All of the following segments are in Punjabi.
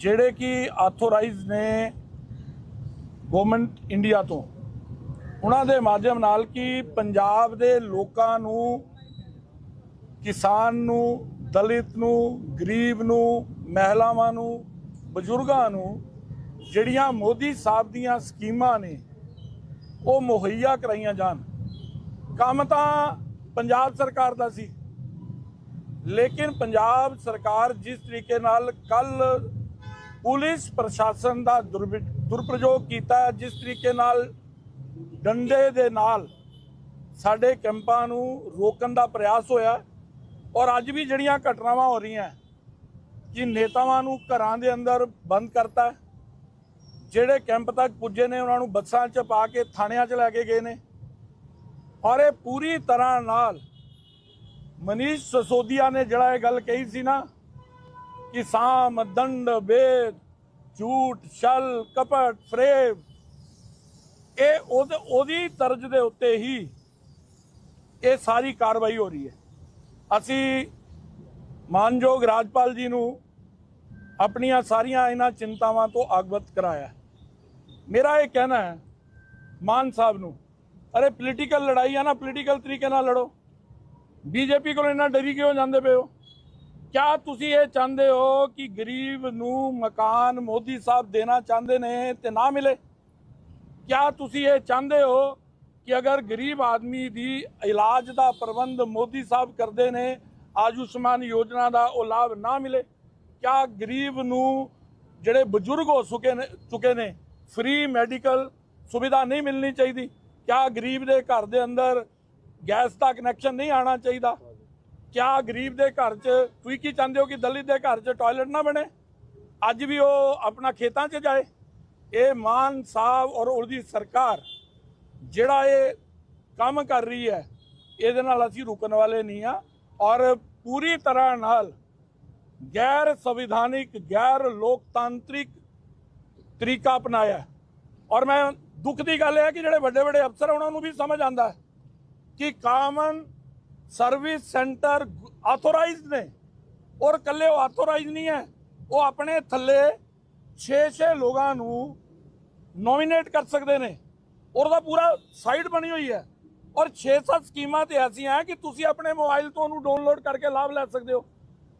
ਜਿਹੜੇ ਕਿ ਆਥੋਰਾਈਜ਼ ਨੇ ਗਵਰਨਮੈਂਟ ਇੰਡੀਆ ਤੋਂ, ਉਹਨਾਂ ਦੇ ਮਾਧਿਅਮ ਨਾਲ ਕਿ ਪੰਜਾਬ ਦੇ ਲੋਕਾਂ ਨੂੰ, ਕਿਸਾਨ ਨੂੰ, ਦਲਿਤ ਨੂੰ, ਗਰੀਬ ਨੂੰ, ਮਹਿਲਾਵਾਂ ਨੂੰ, ਬਜ਼ੁਰਗਾਂ ਨੂੰ ਜਿਹੜੀਆਂ ਮੋਦੀ ਸਾਹਿਬ ਦੀਆਂ ਸਕੀਮਾਂ ਨੇ, ਉਹ ਮੁਹੱਈਆ ਕਰਾਈਆਂ ਜਾਣ। ਕੰਮ ਤਾਂ ਪੰਜਾਬ ਸਰਕਾਰ ਦਾ ਸੀ, ਲੇਕਿਨ ਪੰਜਾਬ ਸਰਕਾਰ ਜਿਸ ਤਰੀਕੇ ਨਾਲ ਕੱਲ ਪੁਲਿਸ ਪ੍ਰਸ਼ਾਸਨ ਦਾ ਦੁਰਵਿ- ਦੁਰਪ੍ਰਯੋਗ ਕੀਤਾ ਜਿਸ ਤਰੀਕੇ ਨਾਲ ਡੰਡੇ ਦੇ ਨਾਲ ਸਾਡੇ ਕੈਂਪਾਂ ਨੂੰ ਰੋਕਣ ਦਾ ਪ੍ਰਯਾਸ ਹੋਇਆ ਔਰ ਅੱਜ ਵੀ ਜਿਹੜੀਆਂ ਘਟਨਾਵਾਂ ਹੋ ਰਹੀਆਂ ਕਿ ਨੇਤਾਵਾਂ ਨੂੰ ਘਰਾਂ ਦੇ ਅੰਦਰ ਬੰਦ ਕਰਤਾ ਜਿਹੜੇ ਕੈਂਪ ਤੱਕ ਪੁੱਜੇ ਨੇ, ਉਹਨਾਂ ਨੂੰ ਬੱਸਾਂ 'ਚ ਪਾ ਕੇ ਥਾਣਿਆਂ 'ਚ ਲੈ ਕੇ ਗਏ ਨੇ। ਔਰ ਇਹ ਪੂਰੀ ਤਰ੍ਹਾਂ ਨਾਲ ਮਨੀਸ਼ ਸਸੋਦੀਆ ਨੇ ਜਿਹੜਾ ਇਹ ਗੱਲ ਕਹੀ ਸੀ ਨਾ ਕਿ ਸਾਮ ਦੰਡ ਵੇਦ ਝੂਠ ਛਲ ਕਪਟ ਫਰੇਬ ਇਹ ਉਹਦੇ ਉਹਦੀ ਤਰਜ ਦੇ ਉੱਤੇ ਹੀ ਇਹ ਸਾਰੀ ਕਾਰਵਾਈ ਹੋ ਰਹੀ ਹੈ ਅਸੀਂ ਮਾਨਯੋਗ ਰਾਜਪਾਲ ਜੀ ਨੂੰ ਆਪਣੀਆਂ ਸਾਰੀਆਂ ਇਹਨਾਂ ਚਿੰਤਾਵਾਂ ਤੋਂ ਅਵਗਤ ਕਰਾਇਆ ਮੇਰਾ ਇਹ ਕਹਿਣਾ ਹੈ ਮਾਨ ਸਾਹਿਬ ਨੂੰ ਅਰੇ ਪੋਲੀਟੀਕਲ ਲੜਾਈ ਆ ਨਾ ਪੋਲੀਟੀਕਲ ਤਰੀਕੇ ਨਾਲ ਲੜੋ ਬੀਜੇਪੀ ਕੋਲ ਇੰਨਾ ਡਰੀ ਕਿਉਂ ਜਾਂਦੇ ਪਏ ਹੋ ਕਿਆ ਤੁਸੀਂ ਇਹ ਚਾਹੁੰਦੇ ਹੋ ਕਿ ਗਰੀਬ ਨੂੰ ਮਕਾਨ ਮੋਦੀ ਸਾਹਿਬ ਦੇਣਾ ਚਾਹੁੰਦੇ ਨੇ ਤੇ ਨਾ ਮਿਲੇ? ਕਿਆ ਤੁਸੀਂ ਇਹ ਚਾਹੁੰਦੇ ਹੋ ਕਿ ਅਗਰ ਗਰੀਬ ਆਦਮੀ ਦੀ ਇਲਾਜ ਦਾ ਪ੍ਰਬੰਧ ਮੋਦੀ ਸਾਹਿਬ ਕਰਦੇ ਨੇ, ਆਯੁਸ਼ਮਾਨ ਯੋਜਨਾ ਦਾ ਉਹ ਲਾਭ ਨਾ ਮਿਲੇ? ਕਿਆ ਗਰੀਬ ਨੂੰ ਜਿਹੜੇ ਬਜ਼ੁਰਗ ਹੋ ਚੁੱਕੇ ਨੇ ਚੁੱਕੇ ਨੇ ਫ੍ਰੀ ਮੈਡੀਕਲ ਸੁਵਿਧਾ ਨਹੀਂ ਮਿਲਣੀ ਚਾਹੀਦੀ? ਕਿਆ ਗਰੀਬ ਦੇ ਘਰ ਦੇ ਅੰਦਰ ਗੈਸ ਦਾ ਕਨੈਕਸ਼ਨ ਨਹੀਂ ਆਣਾ ਚਾਹੀਦਾ? ਕਿਆ ਗਰੀਬ ਦੇ ਘਰ 'ਚ, ਤੁਸੀਂ ਕੀ ਚਾਹੁੰਦੇ ਹੋ ਕਿ ਦਲਿਤ ਦੇ ਘਰ 'ਚ ਟਾਇਲਟ ਨਾ ਬਣੇ? ਅੱਜ ਵੀ ਉਹ ਆਪਣਾ ਖੇਤਾਂ 'ਚ ਜਾਏ। ਇਹ ਮਾਨ ਸਾਹਿਬ ਔਰ ਉਹਦੀ ਸਰਕਾਰ ਜਿਹੜਾ ਇਹ ਕੰਮ ਕਰ ਰਹੀ ਹੈ, ਇਹਦੇ ਨਾਲ ਅਸੀਂ ਰੁਕਣ ਵਾਲੇ ਨਹੀਂ ਆ ਔਰ ਪੂਰੀ ਤਰ੍ਹਾਂ ਨਾਲ ਗੈਰ ਸੰਵਿਧਾਨਿਕ, ਗੈਰ ਲੋਕਤਾਂਤਰਿਕ ਤਰੀਕਾ ਅਪਣਾਇਆ ਔਰ ਮੈਂ ਦੁੱਖ ਦੀ ਗੱਲ ਇਹ ਹੈ ਕਿ ਜਿਹੜੇ ਵੱਡੇ ਵੱਡੇ ਅਫਸਰ ਉਹਨਾਂ ਨੂੰ ਵੀ ਸਮਝ ਆਂਦਾ ਕਿ ਕਾਮਨ ਸਰਵਿਸ ਸੈਂਟਰ ਆਥੋਰਾਈਜ਼ਡ ਨੇ। ਔਰ ਕੱਲੇ ਉਹ ਆਥੋਰਾਈਜ਼ ਨਹੀਂ ਹੈ। ਉਹ ਆਪਣੇ ਥੱਲੇ 6-6 ਲੋਕਾਂ ਨੂੰ ਨੋਮੀਨੇਟ ਕਰ ਸਕਦੇ ਨੇ। ਔਰ ਉਹਦਾ ਪੂਰਾ ਸਾਈਟ ਬਣੀ ਹੋਈ ਹੈ। ਔਰ 6-7 ਸਕੀਮਾਂ ਤੇ ਐਸੀਆਂ ਹੈ ਕਿ ਤੁਸੀਂ ਆਪਣੇ ਮੋਬਾਈਲ ਤੋਂ ਉਹਨੂੰ ਡਾਊਨਲੋਡ ਕਰਕੇ ਲਾਭ ਲੈ ਸਕਦੇ ਹੋ।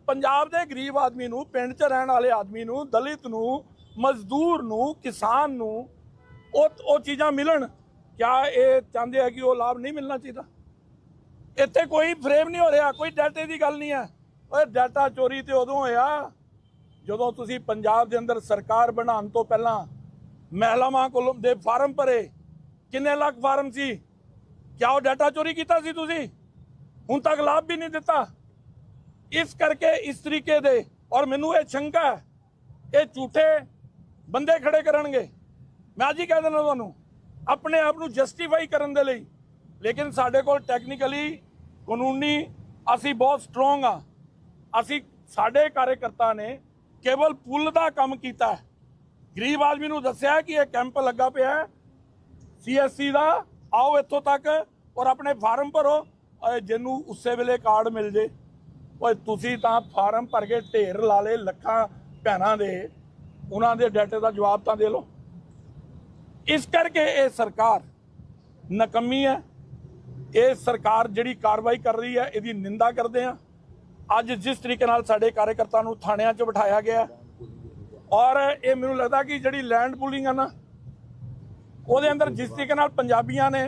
ਪੰਜਾਬ ਦੇ ਗਰੀਬ ਆਦਮੀ ਨੂੰ, ਪਿੰਡ 'ਚ ਰਹਿਣ ਵਾਲੇ ਆਦਮੀ ਨੂੰ, ਦਲਿਤ ਨੂੰ, ਮਜ਼ਦੂਰ ਨੂੰ, ਕਿਸਾਨ ਨੂੰ ਉਹ ਉਹ ਚੀਜ਼ਾਂ ਮਿਲਣ। ਕਿਆ ਇਹ ਚਾਹੁੰਦੇ ਆ ਕਿ ਉਹ ਲਾਭ ਨਹੀਂ ਮਿਲਣਾ ਚਾਹੀਦਾ? ਇੱਥੇ ਕੋਈ ਫਰੇਮ ਨਹੀਂ ਹੋ ਰਿਹਾ, ਕੋਈ ਡਾਟੇ ਦੀ ਗੱਲ ਨਹੀਂ ਹੈ। ਓਏ ਡਾਟਾ ਚੋਰੀ ਤੇ ਉਦੋਂ ਹੋਇਆ ਜਦੋਂ ਤੁਸੀਂ ਪੰਜਾਬ ਦੇ ਅੰਦਰ ਸਰਕਾਰ ਬਣਾਉਣ ਤੋਂ ਪਹਿਲਾਂ ਮਹਿਲਾਵਾਂ ਕੋਲੋਂ ਦੇ ਫਾਰਮ ਭਰੇ। ਕਿੰਨੇ ਲੱਖ ਫਾਰਮ ਸੀ? ਕਿਆ ਉਹ ਡਾਟਾ ਚੋਰੀ ਕੀਤਾ ਸੀ ਤੁਸੀਂ? ਹੁਣ ਤੱਕ ਲਾਭ ਵੀ ਨਹੀਂ ਦਿੱਤਾ। ਇਸ ਕਰਕੇ ਇਸ ਤਰੀਕੇ ਦੇ, ਔਰ ਮੈਨੂੰ ਇਹ ਸ਼ੰਕਾ ਇਹ ਝੂਠੇ ਬੰਦੇ ਖੜੇ ਕਰਨਗੇ। ਮੈਂ ਅੱਜ ਹੀ ਕਹਿ ਦਿੰਦਾ ਤੁਹਾਨੂੰ, ਆਪਣੇ ਆਪ ਨੂੰ ਜਸਟੀਫਾਈ ਕਰਨ ਦੇ ਲਈ ਲੇਕਿਨ ਸਾਡੇ ਕੋਲ ਟੈਕਨੀਕਲੀ ਕਾਨੂੰਨੀ ਅਸੀਂ ਬਹੁਤ ਸਟਰੋਂਗ ਆ। ਅਸੀਂ ਸਾਡੇ ਕਾਰਜਕਰਤਾ ਨੇ ਕੇਵਲ ਪੁੱਲ ਦਾ ਕੰਮ ਕੀਤਾ ਗਰੀਬ ਆਦਮੀ ਨੂੰ ਦੱਸਿਆ ਕਿ ਇਹ ਕੈਂਪ ਲੱਗਾ ਪਿਆ ਹੈ। ਸੀਐਸਸੀ ਦਾ, ਆਓ ਇੱਥੋਂ ਤੱਕ ਔਰ ਆਪਣੇ ਫਾਰਮ ਭਰੋ। ਓਏ, ਜਿਹਨੂੰ ਉਸੇ ਵੇਲੇ ਕਾਰਡ ਮਿਲ ਜੇ। ਓਏ, ਤੁਸੀਂ ਤਾਂ ਫਾਰਮ ਭਰ ਕੇ ਢੇਰ ਲਾ ਲੇ ਲੱਖਾਂ ਭੈਣਾਂ ਦੇ। ਉਹਨਾਂ ਦੇ ਡਾਟੇ ਦਾ ਜਵਾਬ ਤਾਂ ਦੇ ਲਓ। ਇਸ ਕਰਕੇ ਇਹ ਸਰਕਾਰ ਨਕਮੀ ਹੈ। ਇਹ ਸਰਕਾਰ ਜਿਹੜੀ ਕਾਰਵਾਈ ਕਰ ਰਹੀ ਹੈ, ਇਹਦੀ ਨਿੰਦਾ ਕਰਦੇ ਆ ਅੱਜ ਜਿਸ ਤਰੀਕੇ ਨਾਲ ਸਾਡੇ ਕਾਰਜਕਰਤਾ ਨੂੰ ਥਾਣਿਆਂ 'ਚ ਬਿਠਾਇਆ ਗਿਆ ਔਰ ਇਹ ਮੈਨੂੰ ਲੱਗਦਾ ਕਿ ਜਿਹੜੀ ਲੈਂਡ ਪੂਲਿੰਗ ਆ ਨਾ, ਉਹਦੇ ਅੰਦਰ ਜਿਸ ਤਰੀਕੇ ਨਾਲ ਪੰਜਾਬੀਆਂ ਨੇ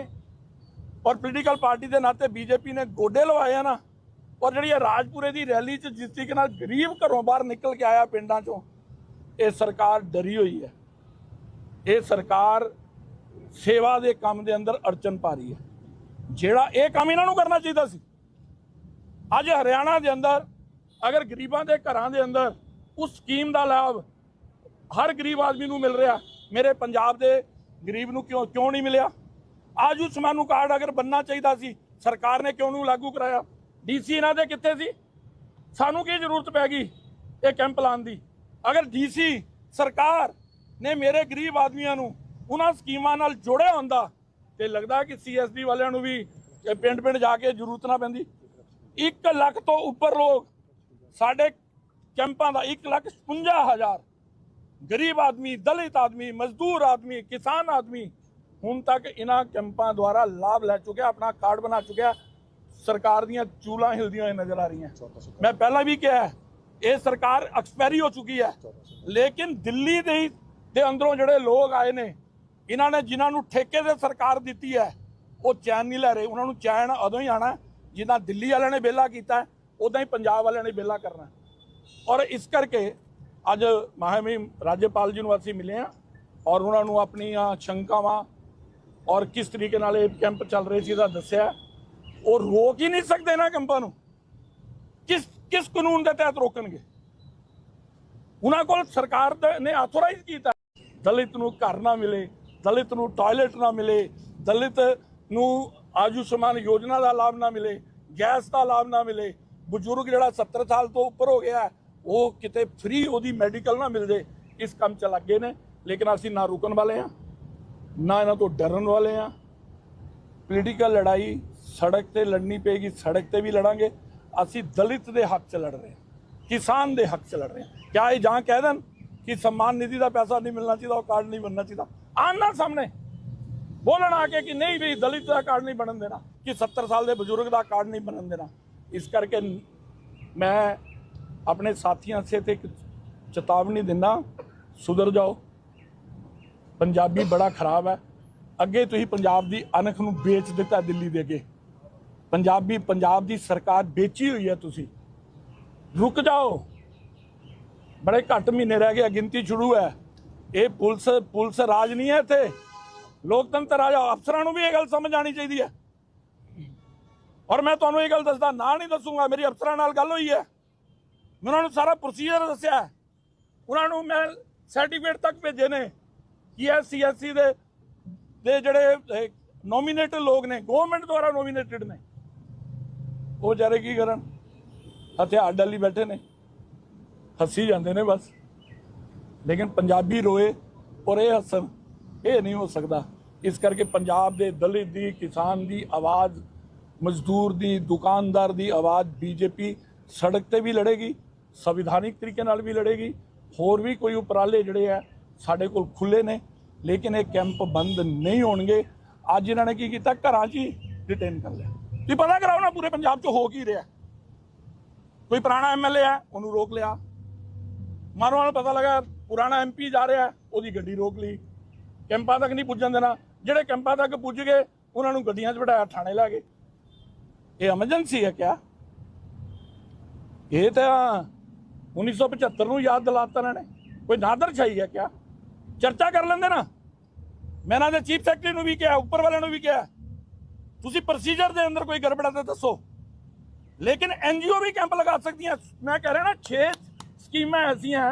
ਔਰ ਪੋਲੀਟੀਕਲ ਪਾਰਟੀ ਦੇ ਨਾਤੇ ਬੀਜੇਪੀ ਨੇ ਗੋਡੇ ਲਵਾਏ ਆ ਨਾ, ਔਰ ਜਿਹੜੀ ਇਹ ਰਾਜਪੁਰੇ ਦੀ ਰੈਲੀ 'ਚ ਜਿਸ ਤਰੀਕੇ ਨਾਲ ਗਰੀਬ ਘਰੋਂ ਬਾਹਰ ਨਿਕਲ ਕੇ ਆਇਆ ਪਿੰਡਾਂ 'ਚੋਂ, ਇਹ ਸਰਕਾਰ ਡਰੀ ਹੋਈ ਹੈ। ਇਹ ਸਰਕਾਰ ਸੇਵਾ ਦੇ ਕੰਮ ਦੇ ਅੰਦਰ ਅੜਚਨ ਪਾ ਰਹੀ ਹੈ। ਜਿਹੜਾ ਇਹ ਕੰਮ ਇਹਨਾਂ ਨੂੰ ਕਰਨਾ ਚਾਹੀਦਾ ਸੀ। ਅੱਜ ਹਰਿਆਣਾ ਦੇ ਅੰਦਰ, ਅਗਰ ਗਰੀਬਾਂ ਦੇ ਘਰਾਂ ਦੇ ਅੰਦਰ ਉਸ ਸਕੀਮ ਦਾ ਲਾਭ ਹਰ ਗਰੀਬ ਆਦਮੀ ਨੂੰ ਮਿਲ ਰਿਹਾ, ਮੇਰੇ ਪੰਜਾਬ ਦੇ ਗਰੀਬ ਨੂੰ ਕਿਉਂ ਕਿਉਂ ਨਹੀਂ ਮਿਲਿਆ? ਆਯੁਸ਼ਮਾਨ ਨੂੰ ਕਾਰਡ ਅਗਰ ਬੰਨਣਾ ਚਾਹੀਦਾ ਸੀ, ਸਰਕਾਰ ਨੇ ਕਿਉਂ ਨੂੰ ਲਾਗੂ ਕਰਾਇਆ? ਡੀਸੀ ਇਹਨਾਂ ਦੇ ਕਿੱਥੇ ਸੀ? ਸਾਨੂੰ ਕੀ ਜ਼ਰੂਰਤ ਪੈ ਗਈ ਇਹ ਕੈਂਪ ਲਾਉਣ ਦੀ? ਅਗਰ ਡੀਸੀ ਸਰਕਾਰ ਨੇ ਮੇਰੇ ਗਰੀਬ ਆਦਮੀਆਂ ਨੂੰ ਉਹਨਾਂ ਸਕੀਮਾਂ ਨਾਲ ਜੋੜਿਆ ਹੁੰਦਾ ਤੇ ਲੱਗਦਾ ਕਿ ਸੀਐਸਡੀ ਵਾਲਿਆਂ ਨੂੰ ਵੀ ਪਿੰਡ ਪਿੰਡ ਜਾ ਕੇ ਜ਼ਰੂਰਤ ਨਾ ਪੈਂਦੀ। 1 ਲੱਖ ਤੋਂ ਉੱਪਰ ਲੋਕ ਸਾਡੇ ਕੈਂਪਾਂ ਦਾ 1 ਲੱਖ 56 ਹਜ਼ਾਰ ਗਰੀਬ ਆਦਮੀ, ਦਲਿਤ ਆਦਮੀ, ਮਜ਼ਦੂਰ ਆਦਮੀ, ਕਿਸਾਨ ਆਦਮੀ ਹੁਣ ਤੱਕ ਇਹਨਾਂ ਕੈਂਪਾਂ ਦੁਆਰਾ ਲਾਭ ਲੈ ਚੁੱਕਿਆ, ਆਪਣਾ ਕਾਰਡ ਬਣਾ ਚੁੱਕਿਆ। ਸਰਕਾਰ ਦੀਆਂ ਚੂਲਾਂ ਹਿਲਦੀਆਂ ਹੋਈਆਂ ਨਜ਼ਰ ਆ ਰਹੀਆਂ। ਮੈਂ ਪਹਿਲਾਂ ਵੀ ਕਿਹਾ, ਇਹ ਸਰਕਾਰ ਐਕਸਪਾਇਰੀ ਹੋ ਚੁੱਕੀ ਹੈ। ਲੇਕਿਨ ਦਿੱਲੀ ਦੇ ਹੀ- ਦੇ ਅੰਦਰੋਂ ਜਿਹੜੇ ਲੋਕ ਆਏ ਨੇ ਇਹਨਾਂ ਨੇ ਜਿਨ੍ਹਾਂ ਨੂੰ ਠੇਕੇ ਤੇ ਸਰਕਾਰ ਦਿੱਤੀ ਹੈ, ਉਹ ਚੈਨ ਨਹੀਂ ਲੈ ਰਹੇ। ਉਹਨਾਂ ਨੂੰ ਚੈਨ ਉਦੋਂ ਹੀ ਆਣਾ ਜਿੱਦਾਂ ਦਿੱਲੀ ਵਾਲਿਆਂ ਨੇ ਵਿਹਲਾ ਕੀਤਾ ਉਦਾਂ ਹੀ ਪੰਜਾਬ ਵਾਲਿਆਂ ਨੇ ਵਿਹਲਾ ਕਰਨਾ ਔਰ ਇਸ ਕਰਕੇ ਅੱਜ ਮਹਾਮਹਿਮ ਰਾਜਪਾਲ ਜੀ ਨੂੰ ਅਸੀਂ ਮਿਲੇ ਆ ਔਰ ਉਹਨਾਂ ਨੂੰ ਆਪਣੀਆਂ ਸ਼ੰਕਾਵਾਂ ਔਰ ਕਿਸ ਤਰੀਕੇ ਨਾਲ ਇਹ ਕੈਂਪ ਚੱਲ ਰਹੇ ਸੀ ਦਾ ਦੱਸਿਆ ਉਹ ਰੋਕ ਹੀ ਨਹੀਂ ਸਕਦੇ ਨਾ ਕੈਂਪਾਂ ਨੂੰ। ਕਿਸ ਕਿਸ ਕਾਨੂੰਨ ਦੇ ਤਹਿਤ ਰੋਕਣਗੇ? ਉਹਨਾਂ ਕੋਲ ਸਰਕਾਰ ਦੇ- ਨੇ ਆਥੋਰਾਈਜ਼ ਕੀਤਾ ਦਲਿਤ ਨੂੰ ਘਰ ਨਾ ਮਿਲੇ। ਦਲਿਤ ਨੂੰ ਟਾਇਲਟ ਨਾ ਮਿਲੇ, ਦਲਿਤ ਨੂੰ ਆਯੁਸ਼ਮਾਨ ਯੋਜਨਾ ਦਾ ਲਾਭ ਨਾ ਮਿਲੇ, ਗੈਸ ਦਾ ਲਾਭ ਨਾ ਮਿਲੇ, ਬਜ਼ੁਰਗ ਜਿਹੜਾ 70 ਸਾਲ ਤੋਂ ਉੱਪਰ ਹੋ ਗਿਆ ਉਹ ਕਿਤੇ ਫ੍ਰੀ ਉਹਦੀ ਮੈਡੀਕਲ ਨਾ ਮਿਲ ਜੇ, ਇਸ ਕੰਮ ਚ ਲੱਗੇ ਨੇ, ਲੇਕਿਨ ਅਸੀਂ ਨਾ ਰੁਕਣ ਵਾਲੇ ਆ ਨਾ ਇਹਨਾਂ ਤੋਂ ਡਰਨ ਵਾਲੇ ਆ ਪੋਲੀਟੀਕਲ ਲੜਾਈ ਸੜਕ ਤੇ ਲੜਨੀ ਪਏਗੀ, ਸੜਕ ਤੇ ਵੀ ਲੜਾਂਗੇ, ਅਸੀਂ ਦਲਿਤ ਦੇ ਹੱਕ 'ਚ ਲੜ ਰਹੇ ਹਾਂ, ਕਿਸਾਨ ਦੇ ਹੱਕ 'ਚ ਲੜ ਰਹੇ ਹਾਂ। ਕਿਆ ਇਹ ਜਾਂ ਕਹਿ ਦੇਣ? ਕਿ ਸਨਮਾਨ ਨਿਧੀ ਦਾ ਪੈਸਾ ਨਹੀਂ ਮਿਲਣਾ ਚਾਹੀਦਾ, ਉਹ ਕਾਰਡ ਨਹੀਂ ਬਣਨਾ ਚਾਹੀਦਾ। ਆਉਣ ਸਾਹਮਣੇ ਬੋਲਣ ਆ ਕੇ ਕਿ ਨਹੀਂ ਵੀ ਦਲਿਤ ਦਾ ਕਾਰਡ ਨਹੀਂ ਬਣਨ ਦੇਣਾ, ਕਿ 70 ਸਾਲ ਦੇ ਬਜ਼ੁਰਗ ਦਾ ਕਾਰਡ ਨਹੀਂ ਬਣਨ ਦੇਣਾ। ਇਸ ਕਰਕੇ ਮੈਂ ਆਪਣੇ ਸਾਥੀਆਂ ਸੇ ਤੇ ਚੇਤਾਵਨੀ ਦਿੰਦਾ, ਸੁਧਰ ਜਾਓ। ਪੰਜਾਬੀ ਬੜਾ ਖਰਾਬ ਹੈ। ਅੱਗੇ ਤੁਸੀਂ ਪੰਜਾਬ ਦੀ ਅਣਖ ਨੂੰ ਵੇਚ ਦਿੱਤਾ ਦਿੱਲੀ ਦੇ ਅੱਗੇ। ਪੰਜਾਬੀ, ਪੰਜਾਬ ਦੀ ਸਰਕਾਰ ਵੇਚੀ ਹੋਈ ਹੈ ਤੁਸੀਂ। ਰੁਕ ਜਾਓ। ਬੜੇ ਘੱਟ ਮਹੀਨੇ ਰਹਿ ਗਏ ਗਿਣਤੀ ਸ਼ੁਰੂ ਹੈ। ਇਹ ਪੁਲਿਸ ਪੁਲਿਸ ਰਾਜ ਨਹੀਂ ਹੈ ਇੱਥੇ। ਲੋਕਤੰਤਰ ਰਾਜ, ਅਫਸਰਾਂ ਨੂੰ ਵੀ ਇਹ ਗੱਲ ਸਮਝ ਆਣੀ ਚਾਹੀਦੀ ਹੈ। ਔਰ ਮੈਂ ਤੁਹਾਨੂੰ ਇਹ ਗੱਲ ਦੱਸਦਾ ਨਾ ਨਹੀਂ ਦੱਸੂਗਾ, ਮੇਰੀ ਅਫਸਰਾਂ ਨਾਲ ਗੱਲ ਹੋਈ ਹੈ। ਮੈਂ ਉਹਨਾਂ ਨੂੰ ਸਾਰਾ ਪ੍ਰੋਸੀਜਰ ਦੱਸਿਆ ਉਹਨਾਂ ਨੂੰ ਮੈਂ ਸਰਟੀਫਿਕੇਟ ਤੱਕ ਭੇਜੇ ਨੇ ਕਿ ਇਹ ਸੀਐਸਸੀ ਦੇ ਦੇ ਜਿਹੜੇ ਨੋਮੀਨੇਟਡ ਲੋਕ ਨੇ ਗਵਰਨਮੈਂਟ ਦੁਆਰਾ ਨੋਮੀਨੇਟਡ ਨੇ। ਉਹ ਜਾਰੇ ਕੀ ਕਰਨ? ਹਥਿਆਰ ਡਾਲੀ ਬੈਠੇ ਨੇ। ਹੱਸੀ ਜਾਂਦੇ ਨੇ ਬਸ। ਲੇਕਿਨ ਪੰਜਾਬੀ ਰੋਏ ਔਰ ਇਹ ਹੱਸਣ, ਇਹ ਨਹੀਂ ਹੋ ਸਕਦਾ। ਇਸ ਕਰਕੇ ਪੰਜਾਬ ਦੇ ਦਲਿਤ ਦੀ, ਕਿਸਾਨ ਦੀ ਆਵਾਜ਼, ਮਜ਼ਦੂਰ ਦੀ, ਦੁਕਾਨਦਾਰ ਦੀ ਆਵਾਜ਼ ਬੀਜੇਪੀ ਸੜਕ ਤੇ ਵੀ ਲੜੇਗੀ, ਸੰਵਿਧਾਨਿਕ ਤਰੀਕੇ ਨਾਲ ਵੀ ਲੜੇਗੀ। ਹੋਰ ਵੀ ਕੋਈ ਉਪਰਾਲੇ ਜਿਹੜੇ ਆ ਸਾਡੇ ਕੋਲ ਖੁੱਲੇ ਨੇ, ਲੇਕਿਨ ਇਹ ਕੈਂਪ ਬੰਦ ਨਹੀਂ ਹੋਣਗੇ। ਅੱਜ ਇਹਨਾਂ ਨੇ ਕੀ ਕੀਤਾ? ਘਰਾਂ 'ਚ ਹੀ ਡਿਟੇਨ ਕਰ ਲਿਆ। ਤੁਸੀਂ ਪਤਾ ਕਰਾਓ ਨਾ ਪੂਰੇ ਪੰਜਾਬ 'ਚ ਹੋ ਕੀ ਰਿਹਾ। ਕੋਈ ਪੁਰਾਣਾ ਐਮਐਲਏ ਹੈ, ਉਹਨੂੰ ਰੋਕ ਲਿਆ। ਮਾਰੋ ਨਾਲ ਪਤਾ ਲੱਗਾ, ਪੁਰਾਣਾ ਐਮਪੀ ਜਾ ਰਿਹਾ, ਉਹਦੀ ਗੱਡੀ ਰੋਕ ਲਈ। ਕੈਂਪਾਂ ਤੱਕ ਨਹੀਂ ਪੁੱਜਣ ਦੇਣਾ। ਜਿਹੜੇ ਕੈਂਪਾਂ ਤੱਕ ਪੁੱਜ ਗਏ, ਉਹਨਾਂ ਨੂੰ ਗੱਡੀਆਂ 'ਚ ਬਿਠਾਇਆ, ਥਾਣੇ ਲਾ ਗਏ। ਇਹ ਐਮਰਜੈਂਸੀ ਹੈ ਕਿਆ? ਇਹ ਤਾਂ 1975 ਨੂੰ ਯਾਦ ਦਿਲਾਤਾ ਇਹਨਾਂ ਨੇ। ਕੋਈ ਨਾਦਰ ਛਾਈ ਹੈ ਕਿਆ? ਚਰਚਾ ਕਰ ਲੈਂਦੇ ਨਾ। ਮੈਂ ਇਹਨਾਂ ਦੇ ਚੀਫ ਸੈਕਟਰੀ ਨੂੰ ਵੀ ਕਿਹਾ, ਉੱਪਰ ਵਾਲਿਆਂ ਨੂੰ ਵੀ ਕਿਹਾ। ਤੁਸੀਂ ਪ੍ਰੋਸੀਜਰ ਦੇ ਅੰਦਰ ਕੋਈ ਗੜਬੜਾ ਤਾਂ ਦੱਸੋ। ਲੇਕਿਨ ਐਨਜੀਓ ਵੀ ਕੈਂਪ ਲਗਾ ਸਕਦੀਆਂ। ਮੈਂ ਕਹਿ ਰਿਹਾ ਨਾ 6 ਸਕੀਮਾਂ ਐਸੀਆਂ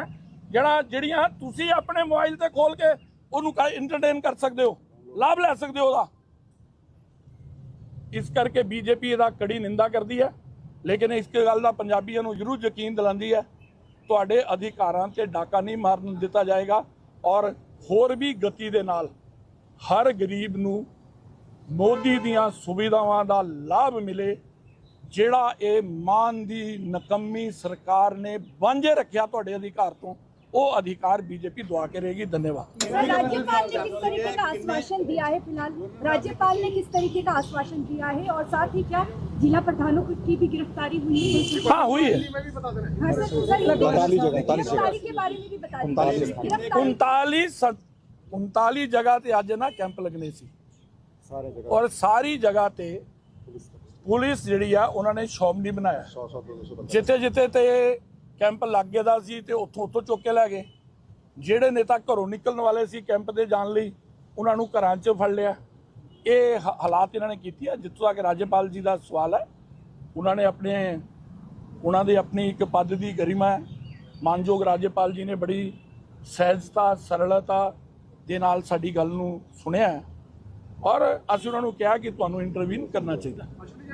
ਜਿਹੜਾ ਜਿਹੜੀਆਂ ਤੁਸੀਂ ਆਪਣੇ ਮੋਬਾਈਲ ਤੇ ਖੋਲ ਕੇ ਉਹਨੂੰ ਇੰਟਰਟੇਨ ਕਰ ਸਕਦੇ ਹੋ, ਲਾਭ ਲੈ ਸਕਦੇ ਹੋ ਉਹਦਾ। ਇਸ ਕਰਕੇ ਬੀਜੇਪੀ ਇਹਦਾ ਕੜੀ ਨਿੰਦਾ ਕਰਦੀ ਹੈ, ਲੇਕਿਨ ਇਸ ਗੱਲ ਦਾ ਪੰਜਾਬੀਆਂ ਨੂੰ ਜ਼ਰੂਰ ਯਕੀਨ ਦਿਲਾਉਂਦੀ ਹੈ, ਤੁਹਾਡੇ ਅਧਿਕਾਰਾਂ ਤੇ ਡਾਕਾ ਨਹੀਂ ਮਾਰਨ ਦਿੱਤਾ ਜਾਏਗਾ ਔਰ ਹੋਰ ਵੀ ਗਤੀ ਦੇ ਨਾਲ ਹਰ ਗਰੀਬ ਨੂੰ ਮੋਦੀ ਦੀਆਂ ਸੁਵਿਧਾਵਾਂ ਦਾ ਲਾਭ ਮਿਲੇ ਜਿਹੜਾ ਇਹ ਮਾਨ ਦੀ ਨਕਮੀ ਸਰਕਾਰ ਨੇ ਵਾਂਝੇ ਰੱਖਿਆ ਤੁਹਾਡੇ ਅਧਿਕਾਰ ਤੋਂ ਉਹ ਅਧਿਕਾਰ ਬੀਜੇਪੀ ਦਵਾ ਕੇ ਰਹੇਗੀ ਧੰਨਵਾਦ राज्यपाल ने किस तरीके का आश्वासन दिया है फिलहाल राज्यपाल ने किस तरीके का आश्वासन दिया है और साथ ही क्या जिला प्रधानों की भी गिरफ्तारी हुई है हाँ हुई है हाँ सर, सर, ये भी- उनतालीस जगह, उनतालीस जगह। गिरफ्तारी के बारे में भी बता दीजिए उनतालीस। गिरफ्तारी 39 39 ਜਗ੍ਹਾ ਤੇ ਅੱਜ ਨਾ ਕੈਂਪ ਲੱਗਣੇ ਸੀ ਸਾਰੇ ਜਗ੍ਹਾ ਔਰ ਸਾਰੀ ਜਗ੍ਹਾ ਤੇ ਪੁਲਿਸ ਜਿਹੜੀ ਆ ਉਹਨਾਂ ਨੇ ਸ਼ੌਮਨੀ ਬਣਾਇਆ। 100 100 200 ਬੰਦੇ ਜਿੱਥੇ ਜਿੱਥੇ ਤੇ ਕੈਂਪ ਲੱਗੇ ਦਾ ਸੀ ਤੇ ਉੱਥੋਂ ਉੱਥੋਂ ਚੁੱਕ ਕੇ ਲੈ ਗਏ। ਜਿਹੜੇ ਨੇਤਾ ਘਰੋਂ ਨਿਕਲਣ ਵਾਲੇ ਸੀ ਕੈਂਪ ਦੇ ਜਾਣ ਲਈ ਉਹਨਾਂ ਨੂੰ ਘਰਾਂ 'ਚ ਫੜ ਲਿਆ। ਇਹ ਹਾਲਾਤ ਇਹਨਾਂ ਨੇ ਕੀਤੀ ਆ। ਜਿੱਥੋਂ ਤੱਕ ਰਾਜਪਾਲ ਜੀ ਦਾ ਸਵਾਲ ਹੈ ਉਹਨਾਂ ਨੇ ਆਪਣੇ ਉਹਨਾਂ ਦੇ ਆਪਣੀ ਇੱਕ ਪਦ ਦੀ ਗਰਿਮਾ ਹੈ। ਮਾਨਯੋਗ ਰਾਜਪਾਲ ਜੀ ਨੇ ਬੜੀ ਸਹਿਜਤਾ ਸਰਲਤਾ ਦੇ ਨਾਲ ਸਾਡੀ ਗੱਲ ਨੂੰ ਸੁਣਿਆ ਔਰ ਅਸੀਂ ਉਹਨਾਂ ਨੂੰ ਕਿਹਾ ਕਿ ਤੁਹਾਨੂੰ ਇੰਟਰਵੀਨ ਕਰਨਾ ਚਾਹੀਦਾ।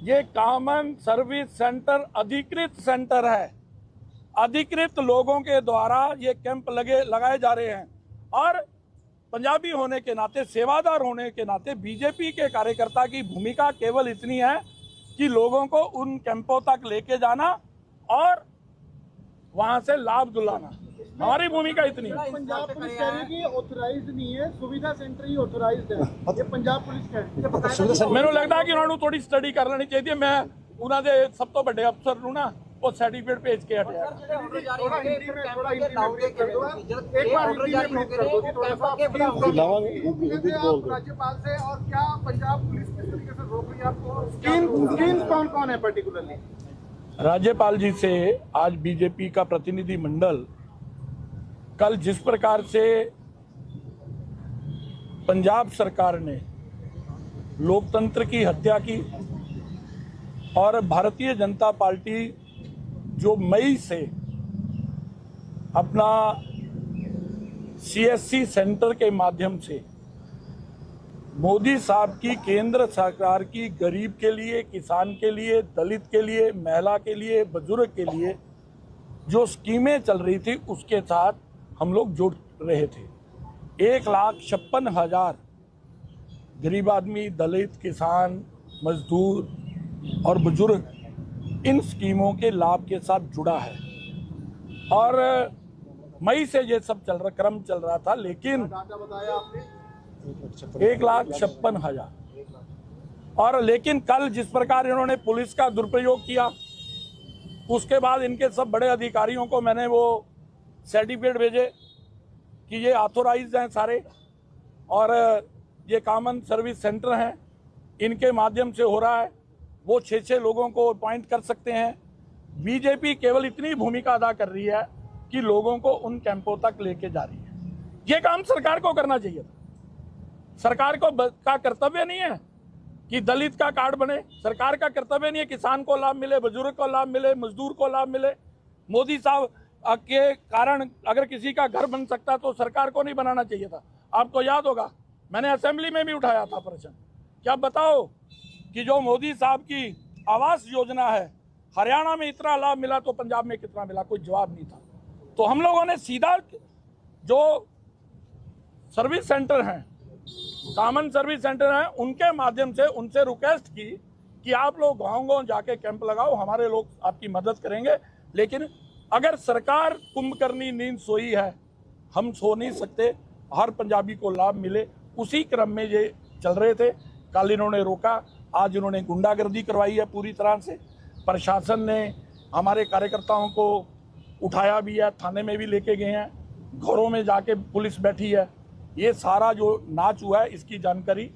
ये कॉमन सर्विस सेंटर अधिकृत सेंटर है। अधिकृत लोगों के द्वारा ये कैंप लगे, लगाए जा रहे हैं। और पंजाबी होने के नाते, सेवादार होने के नाते, बीजेपी के कार्यकर्ता की भूमिका केवल इतनी है कि लोगों को उन कैंपों तक लेके जाना और वहाँ से लाभ दिलाना। हमारी भूमिका इतनी है पंजाब पुलिस कह रही है कि ऑथराइज्ड नहीं है सुविधा सेंटर ही ऑथराइज्ड है ये पंजाब पुलिस कह रही है ਮੈਨੂੰ ਲੱਗਦਾ ਕਿ ਉਹਨਾਂ ਨੂੰ ਥੋੜੀ ਸਟੱਡੀ ਕਰ ਲੈਣੀ ਚਾਹੀਦੀ ਹੈ ਮੈਂ ਉਹਨਾਂ ਦੇ ਸਭ ਤੋਂ ਵੱਡੇ ਅਫਸਰ ਨੂੰ ਨਾ ਉਹ ਸਰਟੀਫਿਕੇਟ ਭੇਜ ਕੇ ਹਟਿਆ थोड़ा हिंदी में थोड़ा हिंदी में ब्रीफ कर दो एक बार हिंदी में ब्रीफ कर दो कि थोड़ा सा कहते हैं आप राज्यपाल से और क्या पंजाब पुलिस किस तरीके से रोक रही है आपको स्कीम स्कीम कौन कौन है पर्टिकुलरली राज्यपाल जी से आज बीजेपी का प्रतिनिधि मंडल कल जिस प्रकार से पंजाब सरकार ने लोकतंत्र की हत्या की और भारतीय जनता पार्टी जो मई से अपना सीएससी सेंटर के माध्यम से मोदी साहब की, केंद्र सरकार की, गरीब के लिए, किसान के लिए, दलित के लिए, महिला के लिए, बुज़ुर्ग के लिए जो स्कीमें चल रही थी, उसके साथ हम लोग जुड़ रहे थे। एक लाख छप्पन हज़ार गरीब आदमी, दलित, किसान, मजदूर और बुज़ुर्ग इन स्कीमों के लाभ के साथ जुड़ा है। और मई से ये सब चल रहा, क्रम चल रहा था, लेकिन एक लाख छप्पन हज़ार। और लेकिन कल जिस प्रकार इन्होंने पुलिस का दुरुपयोग किया, उसके बाद इनके सब बड़े अधिकारियों को मैंने वो सर्टिफिकेट भेजे कि ये ऑथोराइज हैं सारे और ये कॉमन सर्विस सेंटर हैं। इनके माध्यम से हो रहा है। वो छः छः लोगों को अपॉइंट कर सकते हैं। बीजेपी केवल इतनी भूमिका अदा कर रही है कि लोगों को उन कैंपों तक लेके जा रही है। ये काम सरकार को करना चाहिए था। सरकार को का कर्तव्य नहीं है कि दलित का कार्ड बने। सरकार का कर्तव्य नहीं है किसान को लाभ मिले, बुज़ुर्ग को लाभ मिले, मजदूर को लाभ मिले। मोदी साहब के कारण अगर किसी का घर बन सकता तो सरकार को नहीं बनाना चाहिए था। आपको याद होगा, मैंने असेंबली में भी उठाया था प्रश्न। क्या बताओ कि जो मोदी साहब की आवास योजना है, हरियाणा में इतना लाभ मिला तो पंजाब में कितना मिला? कोई जवाब नहीं था। तो हम लोगों ने सीधा जो सर्विस सेंटर हैं कॉमन सर्विस सेंटर हैं, उनके माध्यम से, उनसे रिक्वेस्ट की कि आप लोग गाँव गाँव जाके कैंप लगाओ, हमारे लोग आपकी मदद करेंगे। लेकिन अगर सरकार कुंभकर्णी नींद सोई है, हम सो नहीं सकते। हर पंजाबी को लाभ मिले। उसी क्रम में ये चल रहे थे। कल इन्होंने रोका। आज इन्होंने गुंडागर्दी करवाई है पूरी तरह से। प्रशासन ने हमारे कार्यकर्ताओं को उठाया भी है, थाने में भी लेके गए हैं। घरों में जाके पुलिस बैठी है। ये सारा जो नाच हुआ है, इसकी जानकारी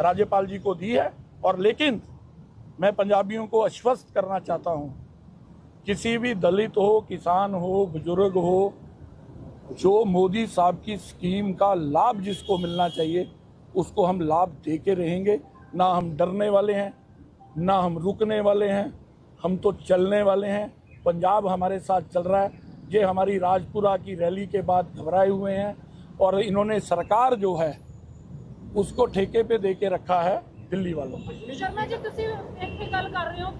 राज्यपाल जी को दी है। और लेकिन मैं पंजाबियों को आश्वस्त करना चाहता हूँ किसी भी दलित हो, किसान हो, बुज़ुर्ग हो, जो मोदी साहब की स्कीम का लाभ जिसको मिलना चाहिए, उसको हम लाभ दे के रहेंगे। ना हम डरने वाले हैं, ना हम रुकने वाले हैं, हम तो चलने वाले हैं। पंजाब हमारे साथ चल रहा है। ये हमारी राजपुरा की रैली के बाद घबराए हुए हैं और इन्होंने सरकार जो है, उसको ठेके पे दे के रखा है दिल्ली वालों को। कर रहे हो